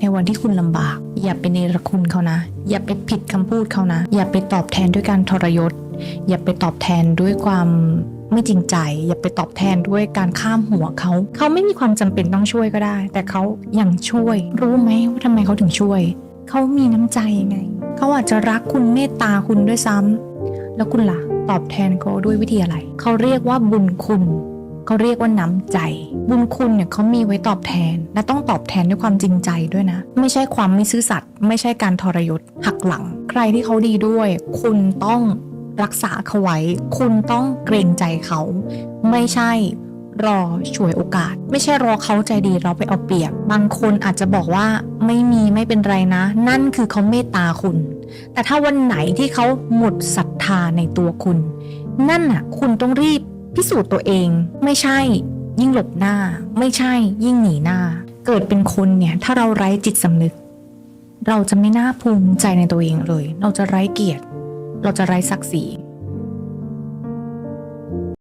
ในวันที่คุณลำบาก อย่าไปเนรคุณเขานะ อย่าไปผิดคำพูดเขานะ อย่าไปตอบแทนด้วยการทรยศ อย่าไปตอบแทนด้วยความไม่จริงใจ อย่าไปตอบแทนด้วยการข้ามหัวเขา เขาไม่มีความจำเป็นต้องช่วยก็ได้ แต่เขายังช่วย รู้ไหมว่าทำไมเขาถึงช่วย เขามีน้ำใจไง เขาอาจจะรักคุณเมตตาคุณด้วยซ้ำแล้วคุณล่ะ ตอบแทนเขาด้วยวิธีอะไร เขาเรียกว่าบุญคุณ เขาเรียกว่าน้ำใจ บุญคุณเนี่ยเขามีไว้ตอบแทน และต้องตอบแทนด้วยความจริงใจด้วยนะ ไม่ใช่ความไม่ซื่อสัตย์ไม่ใช่การทรยศหักหลัง ใครที่เขาดีด้วย คุณต้องรักษาเขาไว้ คุณต้องเกรงใจเขา ไม่ใช่รอฉวยโอกาส ไม่ใช่รอเขาใจดีเราไปเอาเปรียบ บางคนอาจจะบอกว่าไม่มีไม่เป็นไรนะ นั่นคือเขาเมตตาคุณ แต่ถ้าวันไหนที่เขาหมดศรัทธาในตัวคุณ นั่นน่ะ คุณต้องรีบ พิสูจน์ตัวเองไม่ใช่ ยิ่งหลบหน้า ไม่ใช่ ยิ่งหนีหน้า เกิดเป็นคนเนี่ย ถ้าเราไร้จิตสำนึก เราจะไม่น่าภูมิใจในตัวเองเลย เราจะไร้เกียรติ เราจะไร้ศักดิ์ศรี